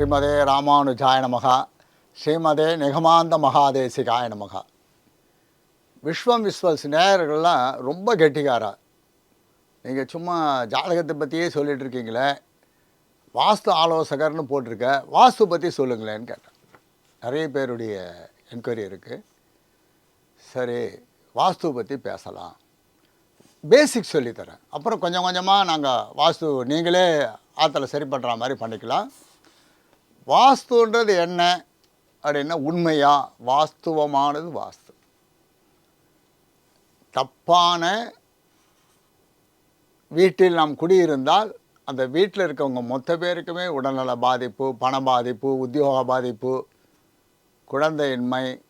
ஸ்ரீமதே ராமானுஜாய நமகா. ஸ்ரீமதே நிகமாந்த மகாதேசிகாய நமகா. விஸ்வம் விஸ்வஸ் நேயர்கள்லாம் ரொம்ப கெட்டிக்காரா. நீங்கள் சும்மா ஜாதகத்தை பற்றியே சொல்லிகிட்டு இருக்கீங்களே. வாஸ்து ஆலோசகர்னு போட்டிருக்க. வாஸ்து பற்றி சொல்லுங்களேன்னு கேட்டேன். நிறைய பேருடைய என்கொயரி இருக்குது சரி வாஸ்து பற்றி பேசலாம். பேசிக் சொல்லித்தரேன். அப்புறம் கொஞ்சம் கொஞ்சமாக நாங்கள் வாஸ்து நீங்களே ஆற்றுல சரி பண்ணுற மாதிரி பண்ணிக்கலாம். வாஸ்துன்றது என்ன? அப்படின்னா உண்மையா? வாஸ்துவமானது வாஸ்து. தப்பான வீட்டில் நாம் குடியிருந்தால் அந்த வீட்டில் இருக்கவங்க மொத்த பேருக்குமே உடல்நல பாதிப்பு பண பாதிப்பு உத்தியோக பாதிப்பு குழந்தையின்மை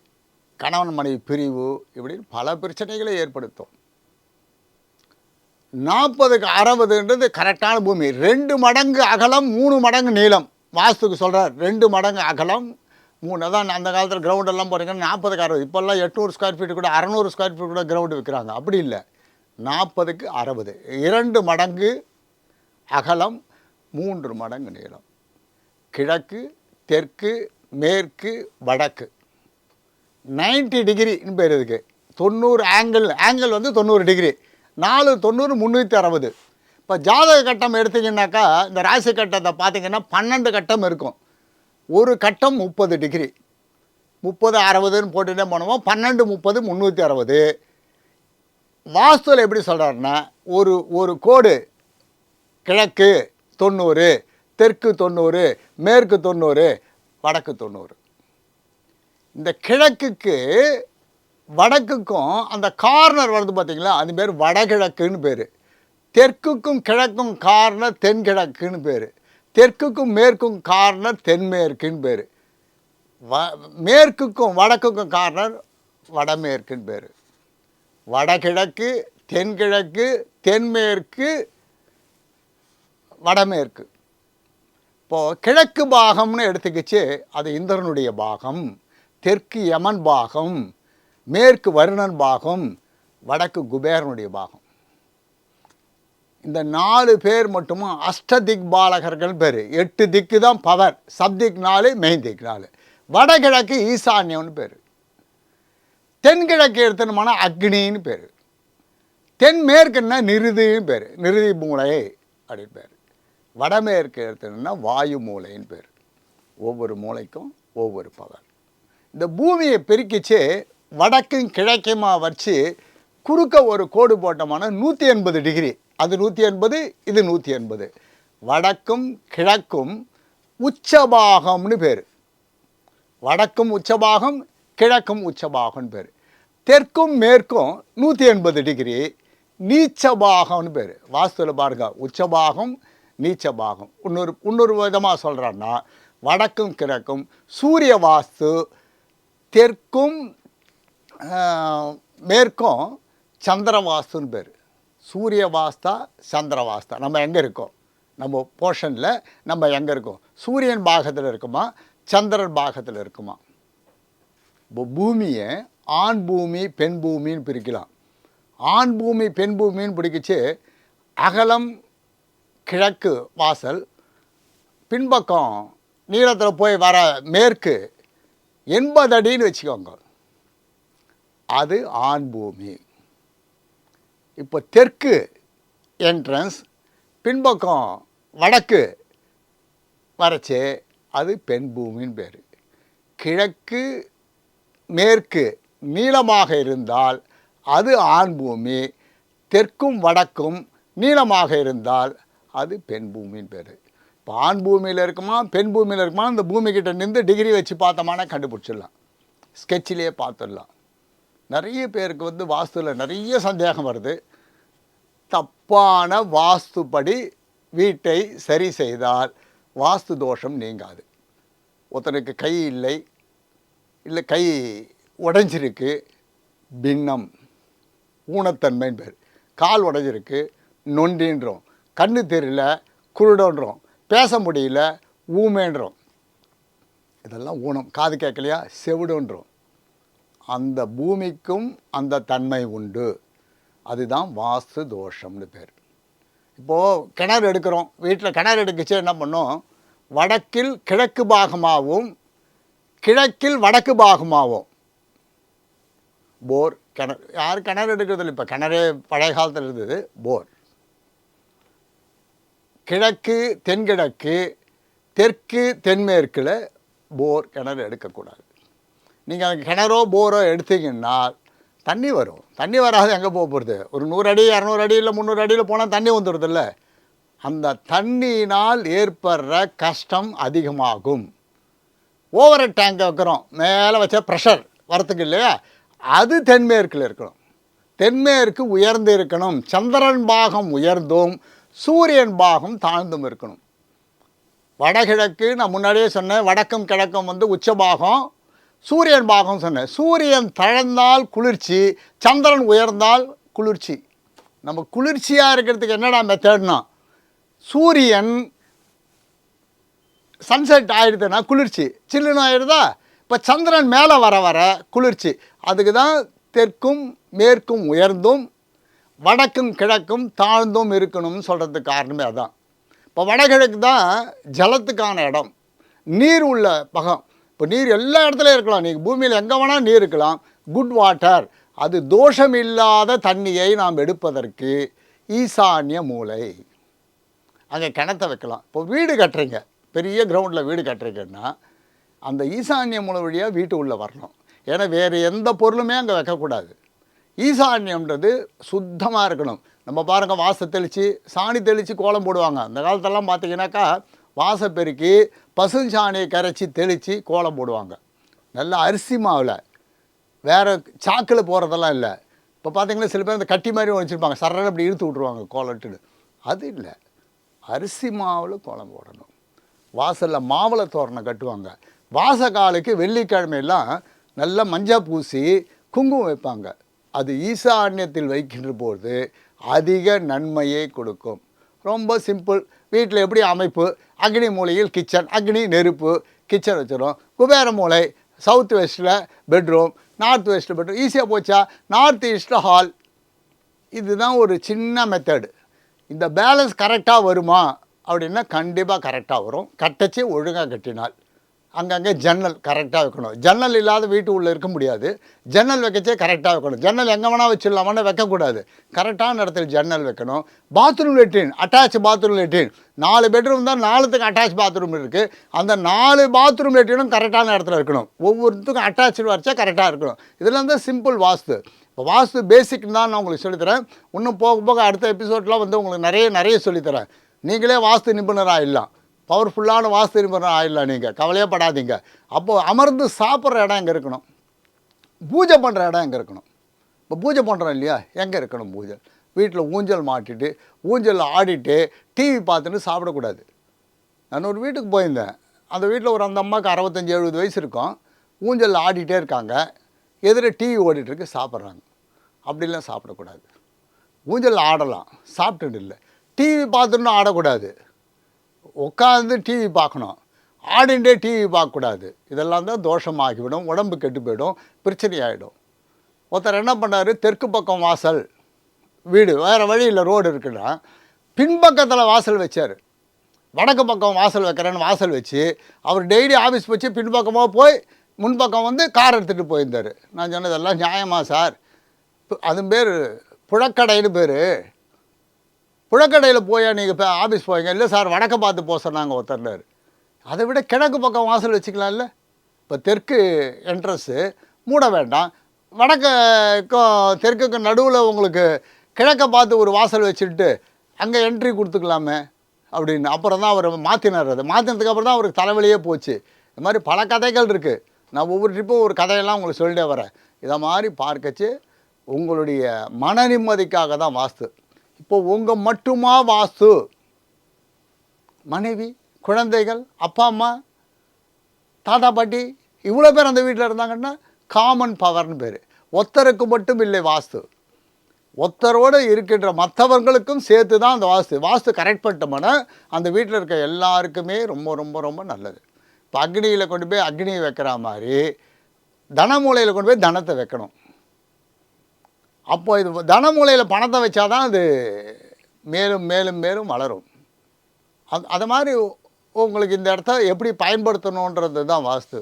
கணவன் மனைவி பிரிவு இப்படின்னு பல பிரச்சனைகளை ஏற்படுத்தும். நாற்பதுக்கு அறுபதுன்றது கரெக்டான பூமி. ரெண்டு மடங்கு அகலம் மூணு மடங்கு நீளம். வாஸ்துக்கு சொல்கிறார் ரெண்டு மடங்கு அகலம். மூணு தான் அந்த காலத்தில் கிரவுண்டெல்லாம் போகிறீங்கன்னா நாற்பதுக்கு அறுபது இப்போல்லாம் எட்நூறு ஸ்கொயர் ஃபீட் கூட அறநூறு ஸ்கொயர் ஃபீட் கூட கிரவுண்டு விற்கிறாங்க அப்படி இல்லை. நாற்பதுக்கு அறுபது. இரண்டு மடங்கு அகலம் மூன்று மடங்கு நீளம். கிழக்கு தெற்கு மேற்கு வடக்கு. 90 டிகிரின்னு பேர் இதுக்கு. தொண்ணூறு ஆங்கிள் ஆங்கிள் வந்து தொண்ணூறு டிகிரி. நாலு தொண்ணூறு முந்நூற்றி அறுபது. இப்போ ஜாதக கட்டம் எடுத்தீங்கன்னாக்கா இந்த ராசி கட்டத்தை பார்த்தீங்கன்னா பன்னெண்டு கட்டம் இருக்கும். ஒரு கட்டம் முப்பது டிகிரி. முப்பது அறுபதுன்னு போட்டுட்டே போனோமோ பன்னெண்டு முப்பது முந்நூற்றி அறுபது. வாஸ்துவில் எப்படி சொல்கிறாருன்னா ஒரு ஒரு கோடு கிழக்கு தொண்ணூறு தெற்கு தொண்ணூறு மேற்கு தொண்ணூறு வடக்கு தொண்ணூறு. இந்த கிழக்குக்கு வடக்குக்கும் அந்த கார்னர் வருது பார்த்திங்களா? அது பேர் வடகிழக்குன்னு பேர். தெற்குக்கும் கிழக்கும் கார்னர் தென்கிழக்குன்னு பேர். தெற்குக்கும் மேற்கும் கார்னர் தென்மேற்குன்னு பேர். வ மேற்குக்கும் வடக்குக்கும் கார்னர் வடமேற்குன்னு பேர். வடகிழக்கு தென்கிழக்கு தென்மேற்கு வடமேற்கு. இப்போது கிழக்கு பாகம்னு எடுத்துக்கிச்சு அது இந்திரனுடைய பாகம் தெற்கு யமன் பாகம் மேற்கு வருணன் பாகம் வடக்கு குபேரனுடைய பாகம். இந்த நாலு பேர் மட்டும்? அஷ்ட திக் பாலகர்கள் பேர். எட்டு திக்கு தான் பவர். சப்திக் நாலு மெயின் திக் நாலு. வடகிழக்கு ஈசான்யம்னு பேர். தென்கிழக்கு எடுத்தனமான அக்னின்னு பேர். தென்மேற்குன்னா நிருதின்னு பேர். நிருதி மூளை அப்படின்னு பேர். வடமேற்கு எடுத்தணும்னா வாயு மூளைன்னு பேர். ஒவ்வொரு மூளைக்கும் ஒவ்வொரு பவர். இந்த பூமியை பிரிக்கிச்சு வடக்கும் கிழக்குமா வச்சு குறுக்க ஒரு கோடு போட்டோம்னா நூற்றி எண்பது டிகிரி. அது நூற்றி எண்பது இது நூற்றி எண்பது. வடக்கும் கிழக்கும் உச்சபாகம்னு பேர். வடக்கும் உச்சபாகம் கிழக்கும் உச்சபாகம்னு பேர். தெற்கும் மேற்கும் நூற்றி எண்பது டிகிரி நீச்சபாகம்னு பேர். வாஸ்துவில் பாருங்க உச்சபாகம் நீச்சபாகம். இன்னொரு இன்னொரு விதமாக சொல்கிறான்னா வடக்கும் கிழக்கும் சூரிய வாஸ்து தெற்கும் மேற்கும் சந்திர வாஸ்துன்னு பேர். சூரிய வாஸ்தா சந்திர வாஸ்தா நம்ம எங்கே இருக்கோம்? நம்ம போர்ஷனில் நம்ம எங்கே இருக்கோம்? சூரியன் பாகத்தில் இருக்குமா? சந்திரன் பாகத்தில் இருக்குமா? இப்போ பூமியை ஆண் பூமி பெண் பூமின்னு பிரிக்கலாம். ஆண் பூமி பெண் பூமின்னு பிடிக்கிச்சு. அகலம் கிழக்கு வாசல் பின்பக்கம் நீளத்தில் போய் வர மேற்கு எண்பது அடின்னு வச்சுக்கோங்க. அது ஆண் பூமி. இப்போ தெற்கு என்ட்ரன்ஸ் பின்பக்கம் வடக்கு வரச்சே அது பெண் பூமின்னு பேர். கிழக்கு மேற்கு நீளமாக இருந்தால் அது ஆண் பூமி தெற்கும் வடக்கும் நீளமாக இருந்தால் அது பெண் பூமின்னு பேர். இப்போ ஆண் பூமியில் இருக்குமா பெண் பூமியில் இருக்குமா இந்த பூமிக்கிட்ட நின்று டிகிரி வச்சு பார்த்தோமானா கண்டுபிடிச்சிடலாம். ஸ்கெட்சிலேயே பார்த்துடலாம். நிறைய பேருக்கு வந்து வாஸ்துவில் நிறைய சந்தேகம் வருது. தப்பான வாஸ்துப்படி வீட்டை சரி செய்தால் வாஸ்து தோஷம் நீங்காது. ஒருத்தனுக்கு கை இல்லை இல்லை கை உடைஞ்சிருக்கு பின்னம் ஊனத்தன்மைன்னு பேர் கால் உடைஞ்சிருக்கு நொண்டின்றோம் கண்ணு தெரியல குருடன்றோம் பேச முடியல ஊமேன்றோம். இதெல்லாம் ஊனம். காது கேட்கலையா? செவிடுன்றோம். அந்த பூமிக்கும் அந்த தன்மை உண்டு. அதுதான் வாஸ்து தோஷம்னு பேர். இப்போது கிணறு எடுக்கிறோம். வீட்டில் கிணறு எடுக்கச்சு என்ன பண்ணோம்? வடக்கில் கிழக்கு பாகமாகவும் கிழக்கில் வடக்கு பாகமாகவும். போர் கிணறு யார் கிணறு எடுக்கிறதில்ல இப்போ கிணறே பழைய காலத்தில் இருந்தது போர். கிழக்கு தென்கிழக்கு தெற்கு தென்மேற்கில் போர் கிணறு எடுக்கக்கூடாது. நீங்கள் கிணறோ போரோ எடுத்தீங்கன்னா தண்ணி வரும். தண்ணி வராது எங்கே போக போகிறது ஒரு நூறு அடி இரநூறு அடி இல்லை முந்நூறு அடியில் போனால் தண்ணி வந்துடுதுல்ல அந்த தண்ணியினால் ஏற்படுற கஷ்டம் அதிகமாகும். ஓவர டேங்கை வைக்கிறோம். மேலே வச்ச ப்ரெஷர் வரத்துக்கு இல்லையா? அது தென்மேற்கில் இருக்கணும். தென்மேற்கு உயர்ந்து இருக்கணும். சந்திரன் பாகம் உயர்ந்தும் சூரியன் பாகம் தாழ்ந்தும் இருக்கணும். வடகிழக்கு நான் முன்னாடியே சொன்னேன் வடக்கும் கிழக்கும் வந்து உச்சபாகம் சூரியன் பாகம் சொன்னேன். சூரியன் தழந்தால் குளிர்ச்சி சந்திரன் உயர்ந்தால் குளிர்ச்சி. நம்ம குளிர்ச்சியாக இருக்கிறதுக்கு என்னடா மெத்தட்னா சூரியன் சன்செட் ஆகிடுதுன்னா குளிர்ச்சி. சில்லுன்னு ஆயிடுதா? இப்போ சந்திரன் மேலே வர வர குளிர்ச்சி. அதுக்கு தான் தெற்கும் மேற்கும் உயர்ந்தும் வடக்கும் கிழக்கும் தாழ்ந்தும் இருக்கணும்னு சொல்கிறதுக்கு காரணமே அதான். இப்போ வடகிழக்கு தான் ஜலத்துக்கான இடம். நீர் உள்ள பகம். இப்போ நீர் எல்லா இடத்துலையும் இருக்கலாம். நீங்கள் பூமியில் எங்கே வேணால் நீர் இருக்கலாம். குட் வாட்டர் அது தோஷம் இல்லாத தண்ணியை நாம் எடுப்பதற்கு ஈசான்ய மூலை அங்கே கிணத்த வைக்கலாம். இப்போ வீடு கட்டுறீங்க. பெரிய கிரவுண்டில் வீடு கட்டுறீங்கன்னா அந்த ஈசான்ய மூலை வழியாக வீட்டு உள்ளே வரணும். ஏன்னா வேறு எந்த பொருளுமே அங்கே வைக்கக்கூடாது. ஈசான்யம்ன்றது சுத்தமாக இருக்கணும். நம்ம பாருங்க வாசை தெளித்து சாணி தெளித்து கோலம் போடுவாங்க. அந்த காலத்தெல்லாம் பார்த்தீங்கன்னாக்கா வாசை பெருக்கி பசுஞ்சாணியை கரைச்சி தெளித்து கோலம் போடுவாங்க. நல்லா அரிசி மாவில். வேறு சாக்கில் போகிறதெல்லாம் இல்லை. இப்போ பார்த்தீங்கன்னா சில பேர் இந்த கட்டி மாதிரி வச்சுருப்பாங்க. சரண அப்படி இழுத்து விட்ருவாங்க கோலட்டுன்னு அது இல்லை. அரிசி மாவில் கோலம் போடணும். வாசலில் மாவளை தோரணம் கட்டுவாங்க. வாசகாலுக்கு வெள்ளிக்கிழமையெல்லாம் நல்லா மஞ்சள் பூசி குங்குமம் வைப்பாங்க. அது ஈசான்யத்தில் வைக்கின்ற போது அதிக நன்மையை கொடுக்கும். ரொம்ப சிம்பிள் வீட்டில் எப்படி அமைப்பு? அக்னி மூலையில் கிச்சன் அக்னி நெருப்பு கிச்சன் வச்சிடும் குபேர மூலை சவுத் வெஸ்ட்டில் பெட்ரூம் நார்த் வெஸ்ட்டில் பெட்ரூம் ஈஸியாக போச்சா? நார்த் ஈஸ்ட்டில் ஹால் இதுதான் ஒரு சின்ன மெத்தடு இந்த பேலன்ஸ் கரெக்டாக வருமா? அப்படின்னா கண்டிப்பாக கரெக்டாக வரும். கட்டச்சி ஒழுங்காக கட்டினால். அங்கங்கே ஜன்னல் கரெக்டாக வைக்கணும். ஜன்னல் இல்லாத வீட்டு உள்ளே இருக்க முடியாது. ஜன்னல் வைக்கச்சே கரெக்டாக வைக்கணும். ஜன்னல் எங்கே வேணால் வச்சிடலாமான்னு வைக்கக்கூடாது. கரெக்டான இடத்துல ஜன்னல் வைக்கணும். பாத்ரூம் லெட்டின் அட்டாச் பாத்ரூம் லெட்டின் நாலு பெட்ரூம் தான் நாலுத்துக்கு அட்டாச் பாத்ரூம் இருக்குது அந்த நாலு பாத்ரூம் லெட்டினும் கரெக்டான இடத்துல இருக்கணும். ஒவ்வொருத்துக்கும் அட்டாச்சு வச்சா கரெக்டாக இருக்கணும். இதெல்லாம் தான் சிம்பிள் வாஸ்து. இப்போ வாஸ்து பேசிக் தான் நான் உங்களுக்கு சொல்லித்தரேன் இன்னும் போக போக அடுத்த எபிசோட்லாம் வந்து உங்களுக்கு நிறைய நிறைய சொல்லித்தரேன் நீங்களே வாஸ்து நிபுணராக இல்லை. பவர்ஃபுல்லான வாஸ்து நிபுணர் ஆயிடலாம் நீங்கள் கவலையே படாதீங்க. அப்போது அமர்ந்து சாப்பிட்ற இடம் எங்கே இருக்கணும்? பூஜை பண்ணுற இடம் எங்கே இருக்கணும்? இப்போ பூஜை பண்ணுறோம் இல்லையா? எங்கே இருக்கணும் பூஜை? வீட்டில் ஊஞ்சல் மாட்டிட்டு ஊஞ்சல் ஆடிட்டு டிவி பார்த்துட்டு சாப்பிடக்கூடாது. நான் ஒரு வீட்டுக்கு போயிருந்தேன். அந்த வீட்டில் ஒரு அந்த அம்மாவுக்கு அறுபத்தஞ்சி எழுபது வயசு இருக்கும். ஊஞ்சல் ஆடிட்டே இருக்காங்க. எதிர டிவி ஓடிட்டுருக்கு சாப்பிட்றாங்க. அப்படிலாம் சாப்பிடக்கூடாது. ஊஞ்சல் ஆடலாம். சாப்பிட்டுட்டு இல்லை. டிவி பார்த்துன்னு ஆடக்கூடாது. உட்காந்து டிவி பார்க்கணும். ஆடிண்டே டிவி பார்க்கக்கூடாது. இதெல்லாம் தான் தோஷமாகிவிடும் உடம்பு கெட்டு போயிடும் பிரச்சனை ஆகிடும் ஒருத்தர் என்ன பண்ணார்? தெற்கு பக்கம் வாசல் வீடு வேறு வழியில் ரோடு இருக்குன்னா பின்பக்கத்தில் வாசல் வச்சார். வடக்கு பக்கம் வாசல் வைக்கிறேன்னு வாசல் வச்சு அவர் டெய்லி ஆஃபீஸ் வச்சு பின்பக்கமாக போய் முன்பக்கம் வந்து கார் எடுத்துகிட்டு போயிருந்தார். நான் சொன்னதெல்லாம் நியாயமா சார் அது பேர் புழக்கடைன்னு பேர். புழக்கடையில் போய் நீங்கள் இப்போ ஆஃபீஸ் போவீங்க. இல்லை சார் வடக்க பார்த்து போக சொன்னாங்க ஒருத்தர்னார். அதை விட கிழக்கு பக்கம் வாசல் வச்சுக்கலாம்ல? இப்போ தெற்கு என்ட்ரன்ஸு மூட வேண்டாம். வடக்குக்கும் தெற்குக்கும் நடுவில் உங்களுக்கு கிழக்க பார்த்து ஒரு வாசல் வச்சுட்டு அங்கே என்ட்ரி கொடுத்துக்கலாமே அப்படின்னு. அப்புறம் தான் அவர் மாற்றினார் அதை. மாற்றினதுக்கு அப்புறம் தான் அவருக்கு தலைவலியே போச்சு. இது மாதிரி பல கதைகள் இருக்குது நான் ஒவ்வொரு ட்ரிப்பும் ஒரு கதையெல்லாம் உங்களுக்கு சொல்லிட்டே வரேன். இதை மாதிரி பார்க்கச்சு உங்களுடைய மன நிம்மதிக்காக தான் வாஸ்து. இப்போ உங்கள் மட்டுமா வாஸ்து மனைவி குழந்தைகள் அப்பா அம்மா தாத்தா பாட்டி இவ்வளோ பேர் அந்த வீட்டில் இருந்தாங்கன்னா காமன் பவர்னு பேர். ஒத்தருக்கு மட்டும் இல்லை வாஸ்து ஒத்தரோடு இருக்கின்ற மற்றவர்களுக்கும் சேர்த்து தான் அந்த வாஸ்து வாஸ்து கரெக்ட் பண்ணிட்டோம்னா அந்த வீட்டில் இருக்க எல்லாருக்குமே ரொம்ப ரொம்ப ரொம்ப நல்லது. இப்போ அக்னியில் கொண்டு போய் அக்னியை வைக்கிற மாதிரி தனமூலையில் கொண்டு போய் தனத்தை வைக்கணும். அப்போ இது தனமூலையில் பணத்தை வச்சாதான் அது மேலும் மேலும் மேலும் வளரும். அது அது மாதிரி உங்களுக்கு இந்த இடத்த எப்படி பயன்படுத்தணுன்றது தான் வாஸ்து.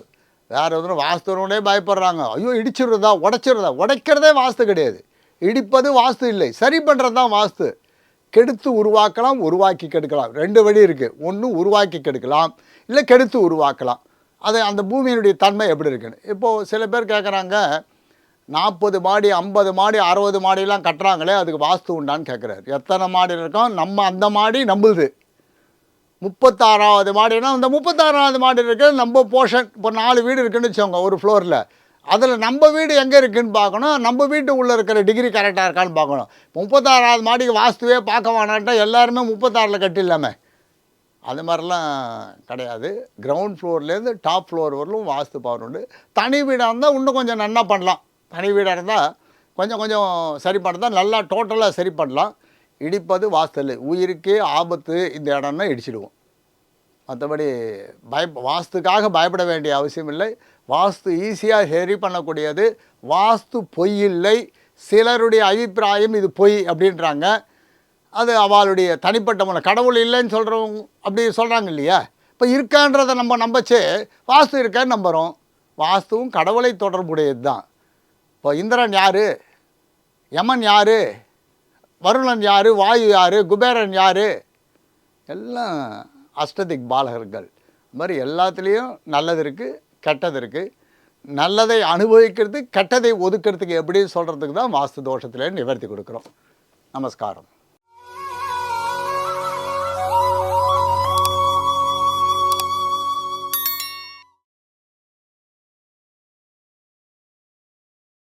வேறு எதுவும் வாஸ்துனோடே பயப்படுறாங்க. ஐயோ இடிச்சிடுறதா உடைச்சிடுறதா? உடைக்கிறதே வாஸ்து கிடையாது. இடிப்பது வாஸ்து இல்லை. சரி பண்ணுறது தான் வாஸ்து. கெடுத்து உருவாக்கலாம் உருவாக்கி கெடுக்கலாம். ரெண்டு வழி இருக்குது ஒன்று உருவாக்கி கெடுக்கலாம். இல்லை கெடுத்து உருவாக்கலாம். அது அந்த பூமியினுடைய தன்மை எப்படி இருக்குன்னு. இப்போது சில பேர் கேட்குறாங்க நாற்பது மாடி ஐம்பது மாடி அறுபது மாடிலாம் கட்டுறாங்களே அதுக்கு வாஸ்து உண்டான்னு கேட்குறாரு. எத்தனை மாடி இருக்கோம்? நம்ம அந்த மாடி நம்புது. முப்பத்தாறாவது மாடினா அந்த முப்பத்தாறாவது மாடி இருக்குது நம்ம போர்ஷன் இப்போ நாலு வீடு இருக்குன்னு வச்சுக்கோங்க ஒரு ஃப்ளோரில். அதில் நம்ம வீடு எங்கே இருக்குன்னு பார்க்கணும் நம்ம வீட்டு உள்ளே இருக்கிற டிகிரி கரெக்டாக இருக்கான்னு பார்க்கணும். முப்பத்தாறாவது மாடிக்கு வாஸ்துவே பார்க்க வேணான்ட்டா எல்லாருமே முப்பத்தாறில் கட்டிடலாமே. அது மாதிரிலாம் கிடையாது. கிரவுண்ட் ஃப்ளோர்லேருந்து டாப் ஃப்ளோர் வரலும் வாஸ்து பவர் உண்டு. தனி வீடாக இருந்தால் இன்னும் கொஞ்சம் நன்னா பண்ணலாம். தனி வீடாக இருந்தால் கொஞ்சம் கொஞ்சம் சரி பண்ணால் நல்லா டோட்டலாக சரி பண்ணலாம். இடிப்பது வாஸ்தல் உயிருக்கு உயிருக்கே ஆபத்து இந்த இடம்னா இடிச்சிடுவோம். மற்றபடி பய வாஸ்துக்காக பயப்பட வேண்டிய அவசியம் இல்லை. வாஸ்து ஈஸியாக சரி பண்ணக்கூடியது. வாஸ்து பொய் இல்லை. சிலருடைய அபிப்பிராயம் இது பொய் அப்படின்றாங்க. அது அவளுடைய தனிப்பட்ட முறை. கடவுள் இல்லைன்னு சொல்கிறவங்க அப்படி சொல்கிறாங்க இல்லையா? இப்போ இருக்கான்றதை நம்ம நம்பச்சே வாஸ்து இருக்கான்னு நம்புகிறோம் வாஸ்துவும் கடவுளை தொடர்புடையது தான் இப்போ இந்திரன் யார்? யமன் யார்? வருணன் யார்? வாயு யார்? குபேரன் யார்? எல்லாம் அஷ்டதிக் பாலகர்கள். இது மாதிரி எல்லாத்துலேயும் நல்லது இருக்குது கெட்டது இருக்குது நல்லதை அனுபவிக்கிறது கெட்டதை ஒதுக்கிறதுக்கு எப்படி சொல்கிறதுக்கு தான் வாஸ்து தோஷத்தில் நிவர்த்தி கொடுக்குறோம். நமஸ்காரம்.